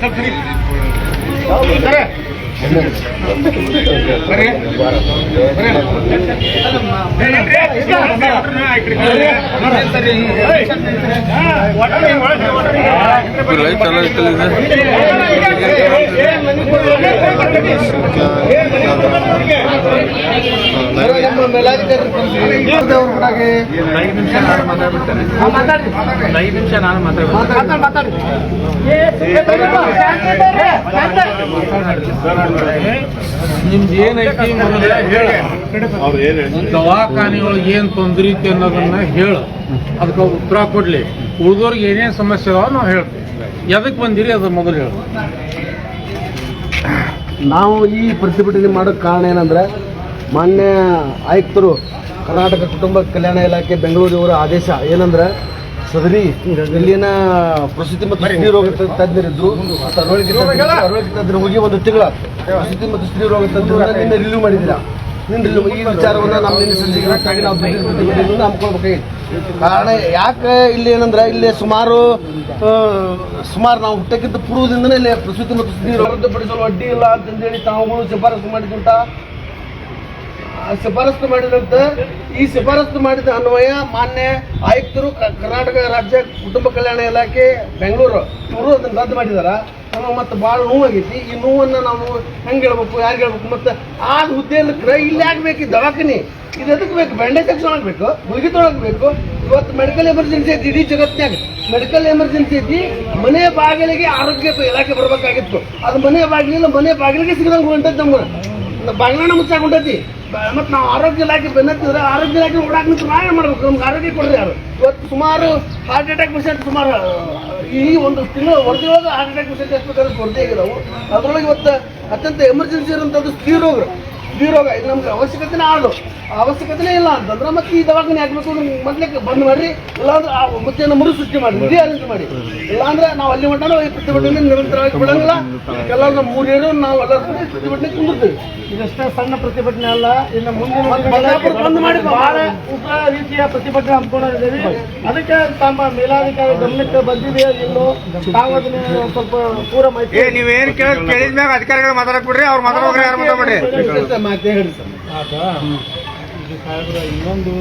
Subsidy ಸರಿ light ನಾನು ನಿಮ್ದು ಏನೈತಿ ದವಾಖಾನೆಯೊಳಗೆ ಏನು ತೊಂದರೆ ಐತಿ ಅನ್ನೋದನ್ನ ಹೇಳ. ಅದಕ್ಕೆ ಉತ್ತರ ಕೊಡ್ಲಿ. ಉಳಿದವ್ರಿಗೆ ಏನೇನು ಸಮಸ್ಯೆ ಅದಾವ ನಾವು ಹೇಳ್ತೀವಿ. ಎದಕ್ಕೆ ಬಂದಿರಿ ಅದು ಮೊದಲು ಹೇಳ. ನಾವು ಈ ಪ್ರತಿಭಟನೆ ಮಾಡೋಕ್ಕೆ ಕಾರಣ ಏನಂದ್ರೆ, ಮಾನ್ಯ ಆಯುಕ್ತರು ಕರ್ನಾಟಕ ಕುಟುಂಬ ಕಲ್ಯಾಣ ಇಲಾಖೆ ಬೆಂಗಳೂರಿನವರ ಆದೇಶ ಏನಂದ್ರೆ, ಸದರಿ ಇಲ್ಲಿನ ಪ್ರಸೂತಿ ಮತ್ತು ಸ್ತ್ರೀ ರೋಗ ತಜ್ಞರಿದ್ದು ತಜ್ಞರು ಹೋಗಿ ಒಂದು ತಿಂಗಳ ಪ್ರಸೂತಿ ಮತ್ತು ಸ್ತ್ರೀ ರೋಗ ತಜ್ಞರನ್ನ ರಿಲೀವ್ ಮಾಡಿದ್ದೀರಾ? ಈ ವಿಚಾರವನ್ನು ನಮ್ಮ ನಿನ್ನೆ ನಾವು ಹಮ್ಮಿಕೊಳ್ಬೇಕಾಗಿತ್ತು ಕಾರಣ ಯಾಕೆ ಇಲ್ಲಿ ಏನಂದ್ರೆ ಇಲ್ಲಿ ಸುಮಾರು ಸುಮಾರು ನಾವು ಹುಟ್ಟಕ್ಕಿಂತ ಪೂರ್ವದಿಂದನೇ ಇಲ್ಲಿ ಪ್ರಸೂತಿ ಮತ್ತು ಅಡ್ಡಿ ಇಲ್ಲ ಅಂತಂದೇಳಿ ತಾವುಗಳು ಶಿಫಾರಸು ಮಾಡಿದಂತ ಶಿಫಾರಸು ಮಾಡಿದಂತ, ಈ ಶಿಫಾರಸು ಮಾಡಿದ ಅನ್ವಯ ಮಾನ್ಯ ಆಯುಕ್ತರು ಕರ್ನಾಟಕ ರಾಜ್ಯ ಕುಟುಂಬ ಕಲ್ಯಾಣ ಇಲಾಖೆ, ಬೆಂಗಳೂರು, ಇವರು ಅದನ್ನು ರದ್ದು ಮಾಡಿದಾರ. ನಮಗೆ ಮತ್ತೆ ಭಾಳ ನೋವಾಗೈತಿ. ಈ ನೋವನ್ನು ನಾವು ಹೆಂಗೆ ಹೇಳ್ಬೇಕು, ಯಾರು ಹೇಳ್ಬೇಕು? ಮತ್ತೆ ಆ ಹುದ್ದೆಯಲ್ಲಿ ಕ್ರೈ ಇಲ್ಲಿ ಆಗ್ಬೇಕು ದವಾಖಾನೆ. ಇದು ಎದಕ್ಕೆ ಬೇಕು? ಬ್ಯಾಂಡೇಜ್ ತಕ್ಷಣ ಬೇಕು? ಮುಗಿ ತೊಳಗಬೇಕು ಇವತ್ತು ಮೆಡಿಕಲ್ ಎಮರ್ಜೆನ್ಸಿ ಐತಿ, ಇಡೀ ಜಗತ್ತಿನಾಗ ಮೆಡಿಕಲ್ ಎಮರ್ಜೆನ್ಸಿ ಐತಿ, ಮನೆ ಬಾಗಿಲಿಗೆ ಆರೋಗ್ಯ ಇಲಾಖೆ ಬರಬೇಕಾಗಿತ್ತು. ಅದು ಮನೆ ಬಾಗಿಲಿಲ್ಲ, ಮನೆ ಬಾಗಿಲಿಗೆ ಸಿಗದಂಗೆ ಹೊಂಟದ್ದು ನಮ್ಮ ಬಾಗಿಲನ್ನ ಮುಚ್ಚಾಕೊಂಡೈತಿ ಮತ್ತು ನಾವು ಆರೋಗ್ಯ ಇಲಾಖೆ ಬೆನ್ನತ್ತಿದ್ರೆ ಆರೋಗ್ಯ ಇಲಾಖೆ ಓಡಾಕ್ ನಿಂತು ಮಾಡಬೇಕು. ಮಾಡ್ಬೇಕು ನಮ್ಗೆ ಆರೋಗ್ಯ ಕೊಡ್ರಿ ಯಾರು. ಇವತ್ತು ಸುಮಾರು ಹಾರ್ಟ್ ಅಟ್ಯಾಕ್ ಪೇಷಂಟ್ ಸುಮಾರು ಈ ಒಂದು ತಿಂಗಳು ವರ್ಷದೊಳಗೆ ಹಾರ್ಟ್ ಅಟ್ಯಾಕ್ ಪೇಷಂಟ್ ಎಷ್ಟು ಬೇಕಾದ್ರೆ ಕೊರತೆ ಆಗಿದಾವು. ಅದರೊಳಗೆ ಇವತ್ತು ಅತ್ಯಂತ ಎಮರ್ಜೆನ್ಸಿ ಇರುವಂಥದ್ದು ಸ್ತ್ರೀ ರೋಗ ರೋಗ ಇದು ನಮ್ಗೆ ಅವಶ್ಯಕತೆನೇ ಆಳು ಅವಶ್ಯಕತೆನೇ ಇಲ್ಲ ಅಂತಂದ್ರೆ ಮತ್ತೆ ಈ ದವಾಖಾನೆ ಹಾಕ್ಬೇಕು ಮೊದ್ಲಿಕ್ಕೆ ಬಂದ್ ಮಾಡ್ರಿ. ಇಲ್ಲಾಂದ್ರೆ ಆ ಮುದ್ದೆಯನ್ನು ಮರು ಸೃಷ್ಟಿ ಮಾಡಿ ಇದೇ ಅರೇಂಜ್ ಮಾಡಿ. ಇಲ್ಲಾಂದ್ರೆ ನಾವು ಅಲ್ಲಿ ಮಟ್ಟ ಈ ಪ್ರತಿಭಟನೆ ನಿರಂತರವಾಗಿ ಬಿಡಂಗಿಲ್ಲ. ಎಲ್ಲ ನಮ್ಮ ಮೂರೇರು ನಾವು ಎಲ್ಲ ಕೂಡಿ ಪ್ರತಿಭಟನೆ ಕುಂದಿರ್ತೀವಿ. ಇದಷ್ಟೇ ಸಣ್ಣ ಪ್ರತಿಭಟನೆ ಅಲ್ಲ ಇನ್ನು ಮುಂದಿನ ಬಂದ್ ಮಾಡಿ ಬಹಳ ಉಪ ರೀತಿಯ ಪ್ರತಿಭಟನೆ ಹಮ್ಮಿಕೊಂಡಿದ್ದೀವಿ. ಅದಕ್ಕೆ ತಮ್ಮ ಮೇಲಾಧಿಕಾರಿ ಗಮನಕ್ಕೆ ಬಂದಿದೆ ಇಲ್ಲೋ ತಾವು ಅದನ್ನ ಸ್ವಲ್ಪ ಪೂರ ಮಾಹಿತಿ ನೀವೇನು ಕೇಳಿದ್ಮೇಲೆ ಅಧಿಕಾರಿಗಳು ಮಾತಾಡಕ್ ಬಿಡ್ರಿ ಅವ್ರು ಮಾತಾಡೋದ್ರೆ ಯಾರು ಮಾತಾಡ್ಬೇಡ್ರಿ ಮಾತೇ ಹೇಳಿ ಸರ್ ಆಗ ಇದು ಸಾಹೇಬ್ರ ಇನ್ನೊಂದು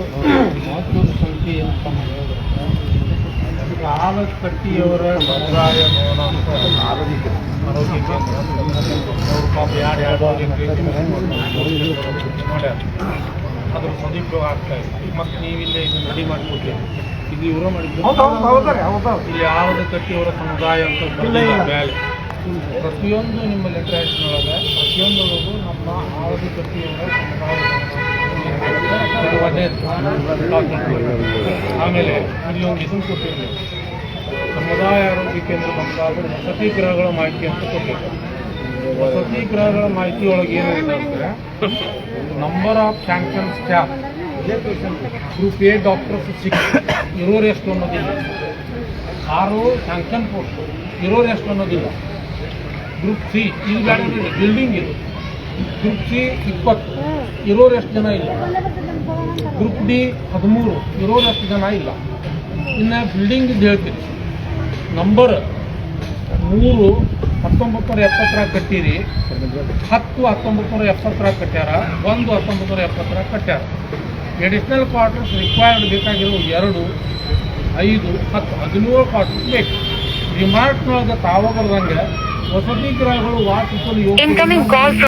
ಮಹತ್ವದ ಸಂಖ್ಯೆ ಏನಪ್ಪ ಆಲಕಟ್ಟಿಯವರ ಸಮುದಾಯ ಭವನ ಅಂತ ಆರೋಗ್ಯ ಪಾಪ ಯಾರು ಎರಡು ಮಾಡ್ಯಾರ ಅದ್ರ ಆಗ್ತಾ ಇದೆ. ಮತ್ತೆ ನೀವಿಲ್ಲೇ ಇದನ್ನ ರೆಡಿ ಮಾಡಿಕೊಡ್ತೀರಿ ಇದು ಇವರ ಮಾಡಿದ್ರು ಇಲ್ಲಿ ಆಲದ ಕಟ್ಟಿಯವರ ಸಮುದಾಯ ಅಂತ ಮೇಲೆ. ಪ್ರತಿಯೊಂದು ನಿಮ್ಮ ಲಿಟ್ರೇಷನ್ ಒಳಗೆ ಪ್ರತಿಯೊಂದರೊಳಗೂ ನಮ್ಮ ಆರೋಗ್ಯ ಪ್ರತಿಯೊಂದು ಆಮೇಲೆ ಇಲ್ಲಿ ಒಂದು ಇದನ್ನು ಕೊಟ್ಟಿರಲಿ. ಸಮುದಾಯ ಆರೋಗ್ಯ ಕೇಂದ್ರ ಬಂದಾಗ ವಸತಿ ಗೃಹಗಳ ಮಾಹಿತಿ ಅಂತ ಕೊಟ್ಟಿರ್ತಾರೆ. ವಸತಿ ಗೃಹಗಳ ಮಾಹಿತಿ ಒಳಗೆ ಏನಿದೆ ಅಂದರೆ number of sanction staff group A doctors six ಇರೋರು ಎಷ್ಟು ಅನ್ನೋದಿಲ್ಲ. ಆರು ಸ್ಯಾಂಕ್ಷನ್ ಪೋಸ್ಟ್ ಇರೋರು ಎಷ್ಟು ಅನ್ನೋದಿಲ್ಲ. ಗ್ರೂಪ್ ಸಿ ಇದು ಬೇಡ ಬಿಲ್ಡಿಂಗ್ ಇದು. ಗ್ರೂಪ್ ಸಿ ಇಪ್ಪತ್ತು ಇರೋರು ಎಷ್ಟು ಜನ ಇಲ್ಲ. ಗ್ರೂಪ್ ಡಿ ಹದಿಮೂರು ಇರೋರು ಎಷ್ಟು ಜನ ಇಲ್ಲ. ಇನ್ನು ಬಿಲ್ಡಿಂಗ್ ಹೇಳ್ತೀನಿ. ನಂಬರ್ ಮೂರು ಹತ್ತೊಂಬತ್ತು ನೂರ ಎಪ್ಪತ್ತರ ಕಟ್ಟಿರಿ. ಹತ್ತು ಹತ್ತೊಂಬತ್ತು ನೂರ ಎಪ್ಪತ್ತರ ಕಟ್ಟ್ಯಾರ. ಒಂದು ಹತ್ತೊಂಬತ್ತು ನೂರ ಎಪ್ಪತ್ತರಾಗ ಕಟ್ಟ್ಯಾರ. ಎಡಿಷ್ನಲ್ ಕ್ವಾರ್ಟರ್ಸ್ ರಿಕ್ವೈರ್ಡ್ ಬೇಕಾಗಿರೋ ಎರಡು, ಐದು, ಹತ್ತು, ಹದಿನೇಳು ಕ್ವಾರ್ಟರ್ಸ್ ಬೇಕು. ರಿಮಾರ್ಟ್ನೊಳಗೆ ತಾವಾಗ ಬರ್ದಂಗೆ ವಸತಿ ಗೃಹಗಳು ವಾಸಿಸಲು ಯೋಗ್ಯ